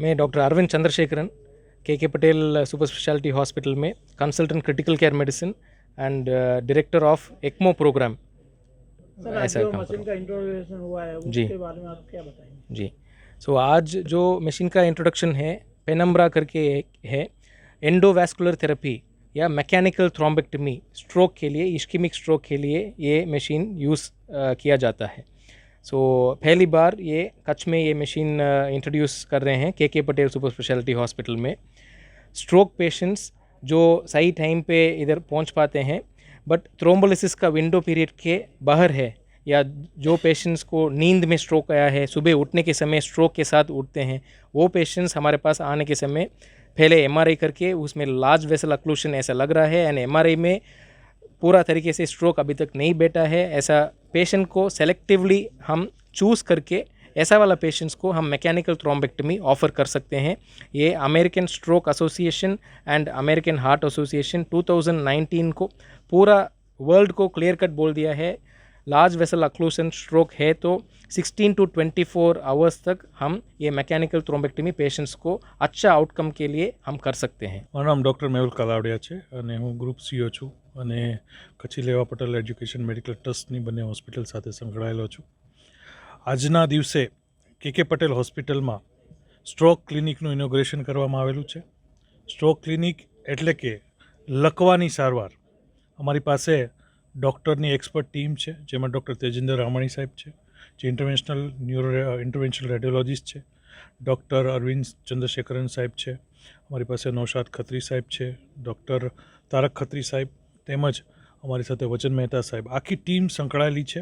मैं doctor Arvind Chandrasekaran K K Patel super speciality hospital में consultant critical care medicine and director of ECMO program ऐसा काम machine का हुआ है जी। उसके बारे में आप क्या बताएँगे? जी। सो आज जो मशीन का इंट्रोडक्शन है पेनम्ब्रा करके है एंडोवैस्कुलर थेरेपी या मैकेनिकल थ्रोम्बेक्टमी स्ट्रोक के लिए इश्किमिक स्ट्रोक के लिए ये मशीन यूज़ किया जाता है। सो so, पहली बार ये कच्छ में ये मशीन इंट्रोड्यूस कर रहे हैं K K Patel super speciality hospital में। स्ट्रोक पेशेंट्स जो सही टाइम पे इधर पहुँच पाते हैं बट थ्रोम्बोलिसिस का विंडो पीरियड के बाहर है या जो पेशेंट्स को नींद में स्ट्रोक आया है सुबह उठने के समय स्ट्रोक के साथ उठते हैं वो पेशेंट्स हमारे पास आने के समय पहले एमआरआई करके उसमें लार्ज वेसल अक्लूशन ऐसा लग रहा है एंड एमआरआई में पूरा तरीके से स्ट्रोक अभी तक नहीं बैठा है ऐसा पेशेंट को सेलेक्टिवली हम चूज़ करके ऐसा वाला पेशेंट्स को हम मैकेनिकल थ्रोम्बेक्टमी ऑफर कर सकते हैं ये American stroke association and American heart association 2019 को पूरा वर्ल्ड को क्लियर कट बोल दिया है लार्ज वेसल अक्लूशन स्ट्रोक है तो 16 टू 24 आवर्स तक हम ये मैकेनिकल थ्रोम्बेक्टमी पेशेंट्स को अच्छा आउटकम के लिए हम कर सकते हैं મારું નામ ડૉક્ટર મેહુલ કલાવડિયા છે અને હું ગ્રુપ સીઓ છું અને કચ્છી લેવા પટેલ એજ્યુકેશન મેડિકલ ટ્રસ્ટની બંને હોસ્પિટલ સાથે સંકળાયેલો છું. આજના દિવસે કે કે પટેલ હોસ્પિટલમાં સ્ટ્રોક ક્લિનિકનું ઇનોગ્રેશન કરવામાં આવેલું છે. સ્ટ્રોક ક્લિનિક એટલે કે લકવાની સારવાર. અમારી પાસે ડૉક્ટરની એક્સપર્ટ ટીમ છે, જેમાં ડૉક્ટર તેજેન્દ્ર રામાણી સાહેબ છે, જે ઇન્ટરવેન્શનલ ન્યુરો, ઇન્ટરવેન્શનલ રેડિયોલોજિસ્ટ છે, ડૉક્ટર અરવિંદ ચંદ્રશેખરન સાહેબ છે, અમારી પાસે નૌશાદ ખત્રી સાહેબ છે, ડૉક્ટર તારક ખત્રી સાહેબ તેમજ અમારી સાથે વચન મહેતા સાહેબ. આખી ટીમ સંકળાયેલી છે.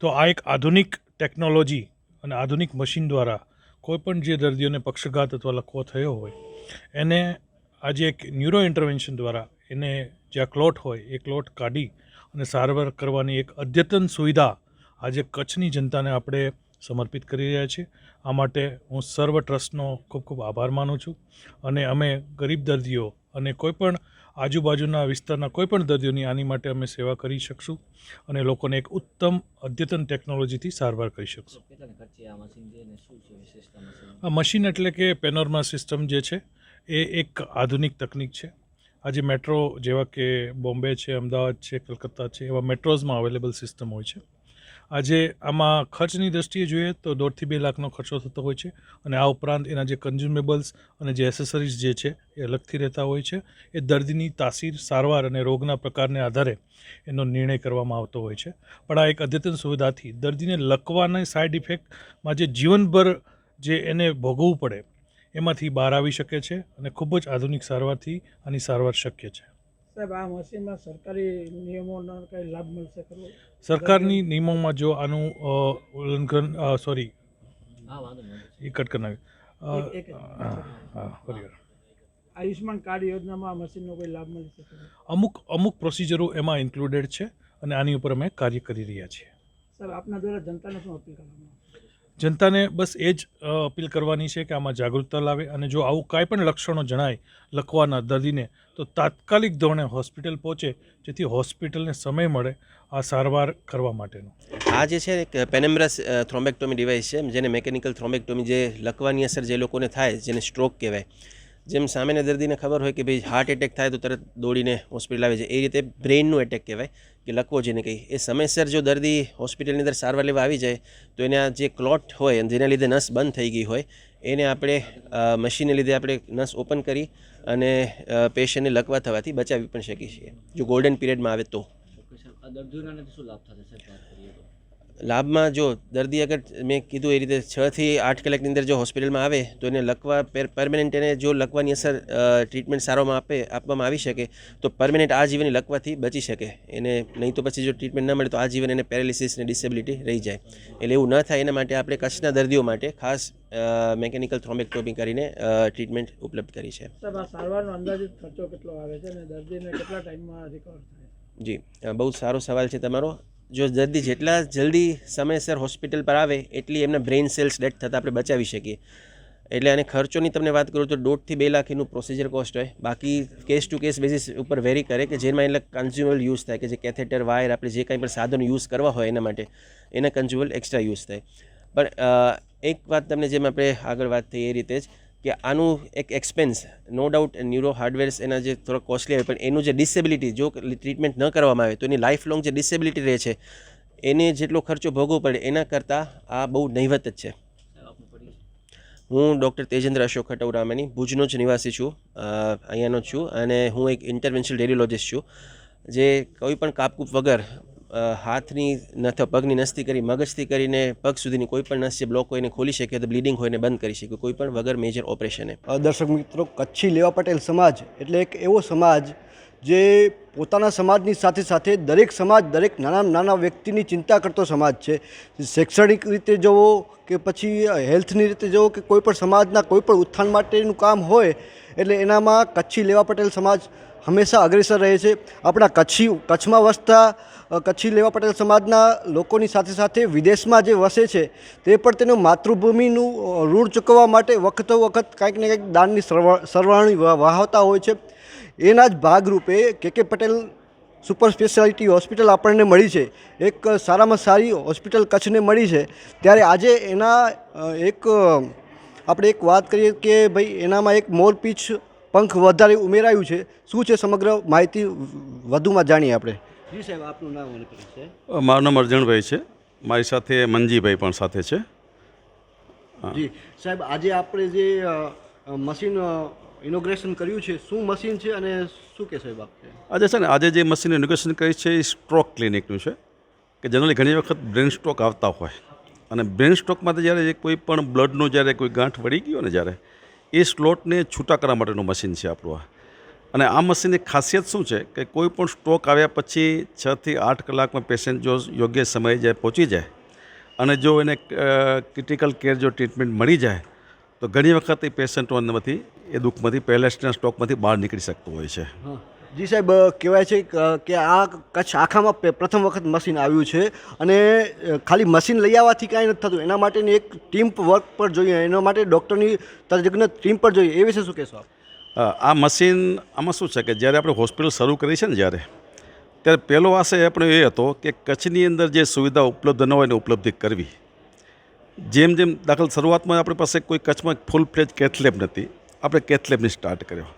તો આ એક આધુનિક ટેકનોલોજી અને આધુનિક મશીન દ્વારા કોઈપણ જે દર્દીઓને પક્ષઘાત અથવા લખવો થયો હોય, એને આજે એક ન્યુરો ઇન્ટરવેન્શન દ્વારા એને જ્યાં ક્લોટ હોય, એ ક્લોટ કાઢી અને સારવાર કરવાની એક અદ્યતન સુવિધા આજે કચ્છની જનતાને આપણે સમર્પિત કરી રહ્યા છીએ. આ માટે હું સર્વ ટ્રસ્ટનો ખૂબ ખૂબ આભાર માનું છું. અને અમે ગરીબ દર્દીઓ અને કોઈપણ આજુબાજુના વિસ્તારના કોઈપણ દર્દીઓની આની માટે અમે સેવા કરી શકશું અને લોકોને એક ઉત્તમ અદ્યતન ટેકનોલોજીથી સારવાર કરી શકશું. આ મશીન એટલે કે પેનોરમા સિસ્ટમ જે છે એ એક આધુનિક તકનિક છે. આજે મેટ્રો જેવા કે બોમ્બે છે અમદાવાદ છે કલકત્તા છે એવા મેટ્રોઝમાં અવેલેબલ સિસ્ટમ હોય છે. આજે આમાં ખર્ચની દ્રષ્ટિએ જોઈએ તો દોઢથી બે લાખનો ખર્ચો થતો હોય છે અને આ ઉપરાંત એના જે કન્ઝ્યુમેબલ્સ અને જે એસેસરીઝ જે છે એ અલગથી રહેતા હોય છે. એ દર્દીની તાસીર, સારવાર અને રોગના પ્રકારને આધારે એનો નિર્ણય કરવામાં આવતો હોય છે. પણ આ એક અદ્યતન સુવિધાથી દર્દીને લકવાના સાઇડ ઇફેક્ટમાં જે જીવનભર જે એને ભોગવવું પડે, એમાંથી બહાર આવી શકે છે અને ખૂબ જ આધુનિક સારવારથી આની સારવાર શક્ય છે. સાહેબ આ મશીનમાં સરકારી નિયમોનો કંઈ લાભ મળશે ખરો? સરકારની નિયમોમાં જો આનું ઉલ્લંઘન સોરી એ કટ કરી નાખ્યું આયુષ્માન કાર્ડ યોજનામાં આ મશીનનો કોઈ લાભ મળી શકે? અમુક અમુક પ્રોસિજરો એમાં ઇન્ક્લુડેડ છે અને આની ઉપર અમે કાર્ય કરી રહ્યા છીએ. સાહેબ આપના દ્વારા જનતાને શું અપીલ કરવામાં? જનતાને બસ એ જ અપીલ કરવાની છે કે આમાં જાગૃતતા લાવે અને જો આવું કાંઈ પણ લક્ષણો જણાય લખવાના દર્દીને, તો તાત્કાલિક ધોરણે હોસ્પિટલ પહોંચે, જેથી હોસ્પિટલને સમય મળે આ સારવાર કરવા માટેનો. આ જે છે એક પેનેમ્બ્રસ થ્રોમ્બેક્ટોમી ડિવાઇસ છે, જેને મેકેનિકલ થ્રોમ્બેક્ટોમી જે લખવાની અસર જે લોકોને થાય, જેને સ્ટ્રોક કહેવાય, જેમ સામાન્ય દર્દીને ખબર હોય કે ભાઈ હાર્ટ એટેક થાય તો તરત દોડીને હોસ્પિટલ આવે છે. એ રીતે બ્રેઇનનું એટેક કહેવાય. કે લકવો જેને કહી એ સમયસર જો દર્દી હોસ્પિટલની અંદર સારવાર લેવા આવી જાય, તો એના જે ક્લોટ હોય જેના લીધે નસ બંધ થઈ ગઈ હોય, એને આપણે મશીનને લીધે આપણે નસ ઓપન કરી અને પેશન્ટને લકવા થવાથી બચાવી પણ શકીએ છીએ. જો ગોલ્ડન પીરિયડમાં આવે તો. શું લાભ થશે લાભમાં જો દર્દી અગર મેં કીધું એ રીતે છથી આઠ કલાકની અંદર જો હોસ્પિટલમાં આવે તો એને લકવા પરમેનન્ટ એને જો લકવાની અસર ટ્રીટમેન્ટ સારોમાં આપે આપવામાં આવી શકે તો પરમેનન્ટ આજીવન એ લકવાથી બચી શકે. એને નહીં તો પછી જો ટ્રીટમેન્ટ ન મળે તો આજીવન એને પેરાલિસિસ ને ડિસેબિલિટી રહી જાય. એટલે એવું ન થાય એના માટે આપણે કચ્છના દર્દીઓ માટે ખાસ મેકેનિકલ થ્રોમેક્ટોમી કરીને ટ્રીટમેન્ટ ઉપલબ્ધ કરી છે. સારવારનો અંદાજિત ખર્ચો કેટલો આવે છે અને દર્દીને કેટલા ટાઈમમાં રિકવર થાય? જી બહુ સારો સવાલ છે તમારો. જો દર્દી જેટલા જલ્દી સમયસર હોસ્પિટલ પર આવે, એટલી એમના બ્રેઇન સેલ્સ ડેથ થતાં આપણે બચાવી શકીએ. એટલે અને ખર્ચોની તમને વાત કરું તો દોઢથી બે લાખ એનું પ્રોસિજર કોસ્ટ હોય. બાકી કેસ ટુ કેસ બેસિસ ઉપર વેરી કરે કે જેમાં એટલે કન્ઝ્યુમલ યુઝ થાય કે જે કેથેટર વાયર આપણે જે કંઈ પણ સાધનો યુઝ કરવા હોય એના માટે, એના કન્ઝ્યુમલ એક્સ્ટ્રા યુઝ થાય. પણ એક વાત તમને જેમ આપણે આગળ વાત થઈ એ રીતે જ કે આનું એક expense no doubt neuro hardwares એના જે થોડા કોસ્ટલી આવે, પણ એનું જે ડિસેબિલિટી જો ટ્રીટમેન્ટ ન કરવામાં આવે, તો એની લાઈફ લોંગ જે ડિસેબિલિટી રહે છે, એને જેટલો ખર્ચો ભોગવો પડે, એના કરતાં આ બહુ નહિવત જ છે. હું ડૉક્ટર તેજેન્દ્ર અશોક ખટવરામાની ભુજનો જ નિવાસી છું અહીંયાનો જ છું, અને હું એક ઇન્ટરવેન્શનલ રેડિયોલોજિસ્ટ છું, જે કોઈ પણ કાપકૂપ વગર હાથની અથવા પગની નસથી કરી, મગજથી કરીને પગ સુધીની કોઈ પણ નસ બ્લોક હોય એને ખોલી શકે તો બ્લીડિંગ હોય એને બંધ કરી શકે, કોઈ પણ વગર મેજર ઓપરેશને દર્શક મિત્રો, કચ્છી લેવા પટેલ સમાજ એટલે એક એવો સમાજ જે પોતાના સમાજની સાથે સાથે દરેક સમાજ, દરેક નાના નાના વ્યક્તિની ચિંતા કરતો સમાજ છે. શૈક્ષણિક રીતે જવો કે પછી હેલ્થની રીતે જવો કે કોઈ પણ સમાજના કોઈ પણ ઉત્થાન માટેનું કામ હોય, એટલે એનામાં કચ્છી લેવા પટેલ સમાજ હંમેશા અગ્રેસર રહે છે. આપણા કચ્છી, કચ્છમાં વસતા કચ્છી લેવા પટેલ સમાજના લોકોની સાથે સાથે વિદેશમાં જે વસે છે, તે પણ તેનું માતૃભૂમિનું ઋણ ચૂકવવા માટે વખતો વખત કાંઈક ને કંઈક દાનની સરવા- સરવાણી વહ- વહાવતા હોય છે. એના જ ભાગરૂપે કે કે પટેલ સુપર સ્પેશિયાલિટી હોસ્પિટલ આપણને મળી છે. એક સારામાં સારી હોસ્પિટલ કચ્છને મળી છે. ત્યારે આજે એના એક આપણે એક વાત કરીએ કે ભાઈ, એનામાં એક મોરપીંછ પંખ વધારે ઉમેરાયું છે. શું છે સમગ્ર માહિતી વધુમાં જાણીએ આપણે? જી સાહેબ આપનું નામ અને પરિચય? મારું નામ અર્જણભાઈ છે. મારી સાથે મનજીભાઈ પણ સાથે છે. જી. સાહેબ આજે આપણે જે મશીન ઇનોગ્રેશન કર્યું છે શું મશીન છે અને શું કે સાહેબ આપણે આજે છે ને આજે જે મશીન ઇનોગ્રેશન કરી છે એ સ્ટ્રોક ક્લિનિકનું છે. કે જનરલી ઘણી વખત બ્રેન સ્ટ્રોક આવતા હોય. અને બ્રેન સ્ટ્રોકમાંથી જ્યારે કોઈ પણ બ્લડનું જ્યારે કોઈ ગાંઠ વળી ગયો ને જ્યારે એ સ્લોટને છૂટા કરવા માટેનું મશીન છે આપણું આ. અને આ મશીનની ખાસિયત શું છે કે કોઈ પણ સ્ટ્રોક આવ્યા પછી છથી આઠ કલાકમાં પેશન્ટ જો યોગ્ય સમયે જાય પહોંચી જાય અને જો એને ક્રિટિકલ કેર જો ટ્રીટમેન્ટ મળી જાય, તો ઘણી વખત એ પેશન્ટોમાંથી એ દુઃખમાંથી પેલેસ્ટના સ્ટોકમાંથી બહાર નીકળી શકતું હોય છે. જી સાહેબ કહેવાય છે કે આ કચ્છ આખામાં પ્રથમ વખત મશીન આવ્યું છે અને ખાલી મશીન લઈ આવવાથી કાંઈ નથી થતું. એના માટેની એક ટીમ વર્ક પર જોઈએ, એના માટે ડૉક્ટરની તજજ્ઞ ટીમ પર જોઈએ. એ વિશે શું કહેશો આપ? આ મશીન આમાં શું છે કે, જ્યારે આપણે હોસ્પિટલ શરૂ કરી છે ને જ્યારે, ત્યારે પહેલો આશય આપણો એ હતો કે કચ્છની અંદર જે સુવિધા ઉપલબ્ધ ન હોય એને ઉપલબ્ધિ કરવી. જેમ જેમ દાખલ શરૂઆતમાં આપણી પાસે કોઈ કચ્છમાં ફૂલ ફ્લેજ કેથલેબ નથી, આપણે કેથલેબની સ્ટાર્ટ કર્યો.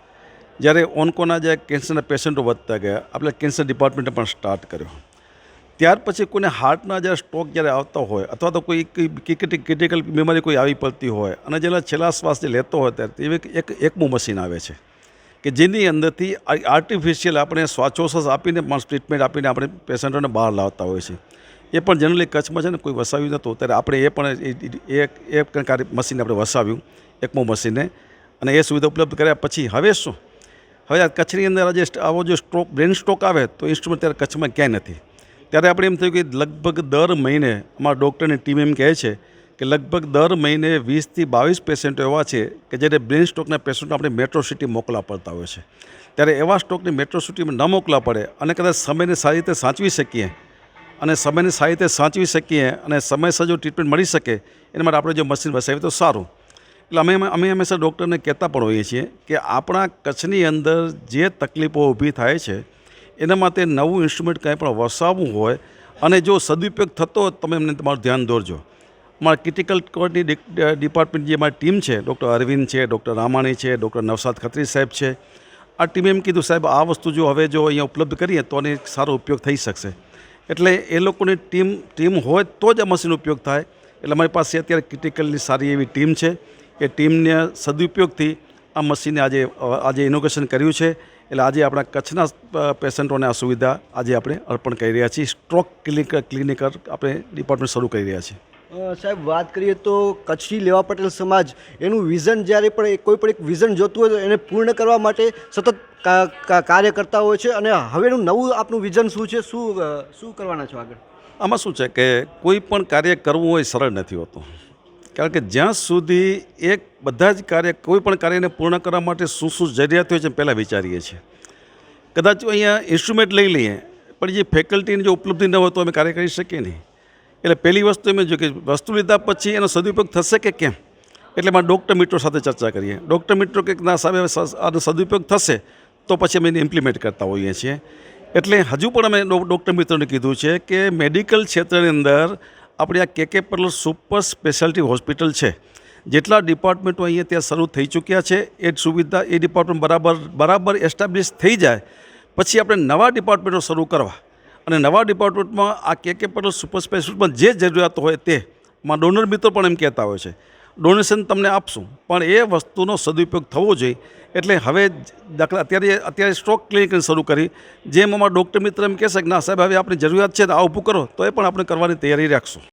જ્યારે ઓનકોના જે કેન્સરના પેશન્ટો વધતા ગયા, આપણે કેન્સર ડિપાર્ટમેન્ટે પણ સ્ટાર્ટ કર્યો. ત્યાર પછી કોઈને હાર્ટના જ્યારે સ્ટ્રોક જ્યારે આવતા હોય, અથવા તો કોઈ ક્રિટિકલ બીમારી કોઈ આવી પડતી હોય, અને જેના છેલ્લા શ્વાસ જે લેતો હોય ત્યારે એવી એક એકમું મશીન આવે છે, કે જેની અંદરથી આર્ટિફિશિયલ આપણે શ્વાસોશ્વાસ આપીને પણ ટ્રીટમેન્ટ આપીને આપણે પેશન્ટોને બહાર લાવતા હોય છે. એ પણ જનરલી કચ્છમાં છે ને કોઈ વસાવ્યું નહોતું. ત્યારે આપણે એ પણ એ- એ મશીન આપણે વસાવ્યું એકમો મશીને, અને એ સુવિધા ઉપલબ્ધ કર્યા પછી હવે શું? હવે આ કચ્છની અંદર આજે આવો જો સ્ટ્રોક બ્રેન સ્ટ્રોક આવે તો ઇન્સ્ટ્રુમેન્ટ ત્યારે કચ્છમાં ક્યાંય નથી. ત્યારે આપણે એમ થયું કે લગભગ દર મહિને અમારા ડૉક્ટરની ટીમ એમ કહે છે કે લગભગ દર મહિને વીસથી બાવીસ પેશન્ટો એવા છે કે જેને બ્રેન સ્ટ્રોકના પેશન્ટો આપણે મેટ્રો સિટી મોકલવા પડતા હોય છે. ત્યારે એવા સ્ટ્રોકને મેટ્રો સિટીમાં ન મોકલા પડે અને કદાચ સમયને સારી રીતે સાચવી શકીએ અને સમયને સારી રીતે સાચવી શકીએ અને સમયસર જો ટ્રીટમેન્ટ મળી શકે, એના માટે આપણે જો મશીન વસાવીએ તો સારું. એટલે અમે અમે હંમેશા ડૉક્ટરને કહેતા પણ હોઈએ છીએ કે આપણા કચ્છની અંદર જે તકલીફો ઊભી થાય છે, એના માટે નવું ઇન્સ્ટ્રુમેન્ટ કાંઈ પણ વસાવવું હોય અને જો સદુપયોગ થતો તમે એમને તમારું ધ્યાન દોરજો. અમારા ક્રિટિકલ કોર્ટની ડિપાર્ટમેન્ટ જે અમારી ટીમ છે, ડૉક્ટર અરવિંદ છે, ડૉક્ટર રામાણી છે, ડૉક્ટર નવસાદ ખત્રી સાહેબ છે, આ ટીમે એમ કીધું, સાહેબ, આ વસ્તુ જો હવે જો અહીંયા ઉપલબ્ધ કરીએ તો આને સારો ઉપયોગ થઈ શકશે. એટલે એ લોકોની ટીમ ટીમ હોય તો જ આ મશીન ઉપયોગ થાય. એટલે અમારી પાસે અત્યારે ક્રિટિકલની સારી એવી ટીમ છે. એ ટીમને સદુપયોગથી આ મશીને આજે આજે ઇનોગ્રેશન કર્યું છે. એટલે આજે આપણા કચ્છના પેશન્ટોને આ સુવિધા આજે આપણે અર્પણ કરી રહ્યા છીએ. સ્ટ્રોક ક્લિનિક ક્લિનિકર આપણે ડિપાર્ટમેન્ટ શરૂ કરી રહ્યા છીએ. સાહેબ વાત કરીએ તો કચ્છી લેવા પટેલ સમાજ એનું વિઝન જ્યારે પણ કોઈ પણ એક વિઝન જોતું હોય તો એને પૂર્ણ કરવા માટે સતત કા- કા- કાર્ય કરતા હોય છે. અને હવેનું નવું આપનું વિઝન શું છે? શું શું કરવાના છો આગળ? આમાં શું છે કે કોઈ પણ કાર્ય કરવું હોય સરળ નથી હોતું. કારણ કે જ્યાં સુધી એક બધા જ કાર્ય કોઈ પણ કાર્યને પૂર્ણ કરવા માટે શું શું જરૂરિયાત હોય છે, પહેલાં વિચારીએ છીએ. કદાચ અહીંયા ઇન્સ્ટ્રુમેન્ટ લઈ લઈએ, પણ જે ફેકલ્ટીની જો ઉપલબ્ધિ ન હોય તો અમે કાર્ય કરી શકીએ નહીં. એટલે પહેલી વસ્તુ એમ જો કે વસ્તુ લીધા પછી એનો સદુપયોગ થશે કે કેમ? એટલે મારા ડૉક્ટર મિત્રો સાથે ચર્ચા કરીએ. ડૉક્ટર મિત્રો કે ના સાહેબ આનો સદુપયોગ થશે, તો પછી અમે એને ઇમ્પ્લિમેન્ટ કરતા હોઈએ છીએ. એટલે હજુ પણ અમે ડૉક્ટર મિત્રોને કીધું છે કે મેડિકલ ક્ષેત્રની અંદર આપણી આ K K Patel super speciality hospital છે. જેટલા ડિપાર્ટમેન્ટો અહીંયા ત્યાં શરૂ થઈ ચૂક્યા છે, એ સુવિધા એ ડિપાર્ટમેન્ટ બરાબર બરાબર એસ્ટાબ્લિશ થઈ જાય, પછી આપણે નવા ડિપાર્ટમેન્ટો શરૂ કરવા. અને નવા ડિપાર્ટમેન્ટમાં આ કેકે પટેલ સુપર સ્પેશિયાલિટીમાં જે જરૂરિયાત હોય તે માં ડોનર મિત્રો પણ એમ કહેતા હોય છે. ડોનેશન તમને આપશું, પણ એ વસ્તુનો સદુપયોગ થવો જોઈએ. એટલે હવે દાખલા અત્યારે અત્યારે સ્ટ્રોક ક્લિનિક શરૂ કરી, જેમ અમારા ડૉક્ટર મિત્ર એમ કહેશે કે, ના સાહેબ, હવે આપણી જરૂરિયાત છે તો આ ઊભું કરો. તો એ પણ આપણે કરવાની તૈયારી રાખશું.